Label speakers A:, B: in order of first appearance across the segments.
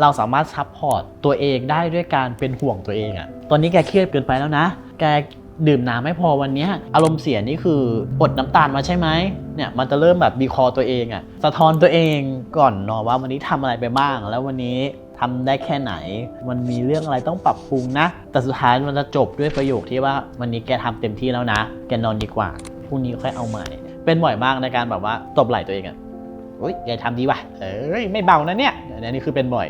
A: เราสามารถซัพพอร์ตตัวเองได้ด้วยการเป็นห่วงตัวเองอะตอนนี้แกเครียดเกินไปแล้วนะ แกดื่มน้ำไม่พอวันนี้อารมณ์เสียนี่คืออดน้ำตาลมาใช่ไหมเนี่ยมันจะเริ่มแบบบีคอตัวเองอะสะท้อนตัวเองก่อนเนาะว่าวันนี้ทำอะไรไปบ้าง แล้ววันนี้ทำได้แค่ไหน มันมีเรื่องอะไรต้องปรับปรุงนะ แต่สุดท้ายมันจะจบด้วยประโยคที่ว่าวันนี้แกทำเต็มที่แล้วนะ แกนอนดีกว่าพรุ่งนี้ค่อยเอาใหม่ เป็นบ่อยมากในการแบบว่าตบไหล่ตัวเองอะ เฮ้ยแกทำดีว่ะ เอ้ยไม่เบานะเนี่ยอันนี้คือเป็นบ่อย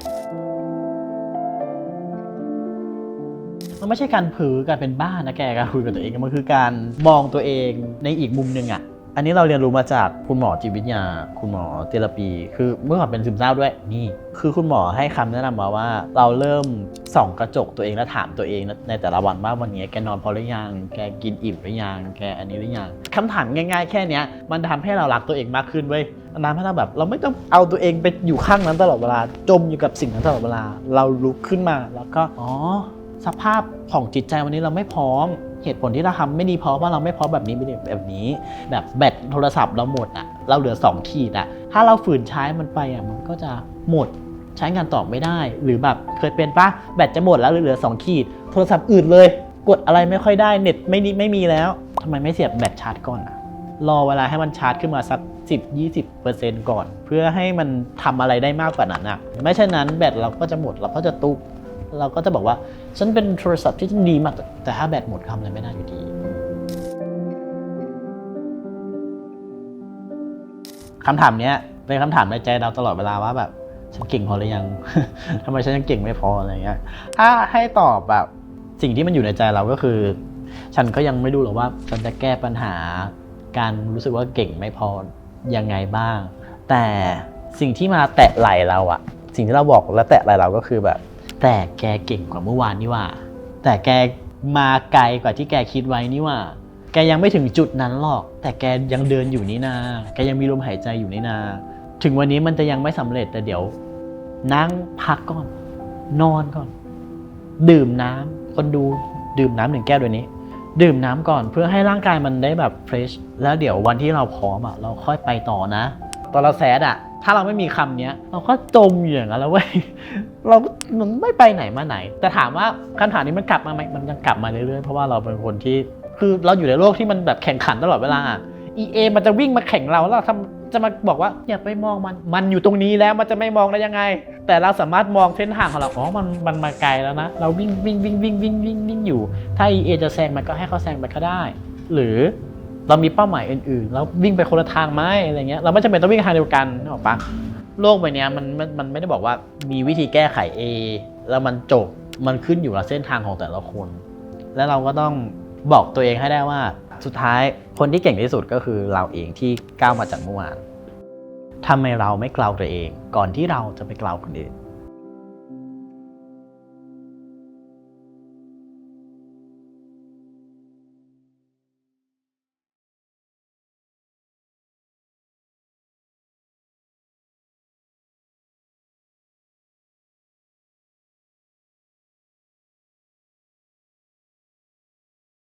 A: มันไม่ใช่การผือการเป็นบ้านะแกการคุยกับตัวเองมันคือการมองตัวเองในอีกมุมหนึ่งอะอันนี้เราเรียนรู้มาจากคุณหมอจิตวิทยา คุณหมอเทอราปี คือเมื่อก่อนเป็นซึมเศร้าด้วยนี่ คือคุณหมอให้คำแนะนำมาว่า เราเริ่มส่องกระจกตัวเองแล้วถามตัวเองในแต่ละวันว่าวันนี้แกนอนพอหรือยัง แกกินอิ่มหรือยัง แกอันนี้หรือยังคำถามง่ายๆ แค่นี้มันทำให้เรารักตัวเองมากขึ้นเว้ย นทำให้เราแบบเราไม่ต้องเอาตัวเองไปอยู่ข้างนั้นตลอดเวลา จมอยู่กับสิ่งนั้นตลอดเวลา เราลุกขึ้นมาแล้วก็อ๋อสภาพของจิตใจวันนี้เราไม่พร้อม เหตุผลที่เราทำไม่ดีเพราะว่าเราไม่พร้อมแบบนี้แบบนี้ แบบแบตโทรศัพท์เราหมดอะ เราเหลือ2ขีดอะถ้าเราฝืนใช้มันไปอะมันก็จะหมดใช้งานต่อไม่ได้ หรือแบบเคยเป็นปะแบตจะหมดแล้วเหลือ2ขีด โทรศัพท์อื่นเลย กดอะไรไม่ค่อยได้เน็ตไม่ไม่มีแล้วทำไมไม่เสียบแบตชาร์จก่อนอะ รอเวลาให้มันชาร์จขึ้นมาสัก 10-20%ก่อน เพื่อให้มันทำอะไรได้มากกว่านั้นอะไม่เช่นนั้นแบตเราก็จะหมดเราก็จะตุกเราก็จะบอกว่าฉันเป็นโทรศัพท์ที่ดีมาก แต่ถ้าแบตหมดทำอะไรไม่ได้อยู่ดีคำถามเนี้ยเป็นคำถามในใจเราตลอดเวลาว่าแบบฉันเก่งพอหรือยังทำไมฉันยังเก่งไม่พออะไรเงี้ยถ้าให้ตอบแบบสิ่งที่มันอยู่ในใจเราก็คือ ฉันก็ยังไม่รู้หรอกว่าฉันจะแก้ปัญหา การรู้สึกว่าเก่งไม่พอยังไงบ้าง แต่สิ่งที่มาแตะไหลเราอะสิ่งที่เราบอกและแตะไหลเราก็คือแบบ แต่แกเก่งกว่าเมื่อวานนี่ว่า แต่แกมาไกลกว่าที่แกคิดไว้นี่ว่า แกยังไม่ถึงจุดนั้นหรอก แต่แกยังเดินอยู่นี่นาแกยังมีลมหายใจอยู่นี่นา ถึงวันนี้มันจะยังไม่สำเร็จแต่เดี๋ยว นั่งพักก่อน นอนก่อน ดื่มน้ำคนดูดื่มน้ำหนึ่งแก้วด้วยนี้ ดื่มน้ำก่อนเพื่อให้ร่างกายมันได้แบบเฟรชแล้วเดี๋ยววันที่เราพร้อมอะเราค่อยไปต่อนะ ตอนเราแซดอะ ถ้าเราไม่มีคำเนี้ย เราก็จมอยู่อย่างนั้นแล้วเว้ยเราก็มันไม่ไปไหนมาไหน แต่ถามว่าคำถามนี้มันกลับมาไหมมันยังกลับมาเรื่อยๆเพราะว่าเราเป็นคนที่คือเราอยู่ในโลกที่มันแบบแข่งขันตลอดเวลา EA มันจะวิ่งมาแข่งเราแล้วเราทำ จะมาบอกว่าอย่าไปมองมัน มันอยู่ตรงนี้แล้วมันจะไม่มองได้ยังไง แต่เราสามารถมองเส้นทางของเราอ๋อมันมันมาไกลแล้วนะ เราวิ่งวิ่งวิ่งวิ่งวิ่งวิ่งวิ่งอยู่ ถ้า EA จะแซงมันก็ให้เขาแซงไปก็ได้ หรือเรามีเป้าหมายอื่นๆ แล้ววิ่งไปคนละทางไหมอะไรเงี้ย เราไม่จำเป็นต้องวิ่งทางเดียวกันนึกออกปะโลกใบนี้มันมันมันไม่ได้บอกว่ามีวิธีแก้ไข A แล้วมันจบ มันขึ้นอยู่กับเส้นทางของแต่ละคน แล้วเราก็ต้องบอกตัวเองให้ได้ว่า สุดท้ายคนที่เก่งที่สุดก็คือเราเองที่ก้าวมาจากเมื่อวานทำไมเราไม่กล่าวตัวเอง ก่อนที่เราจะไปกล่าวคนอื่น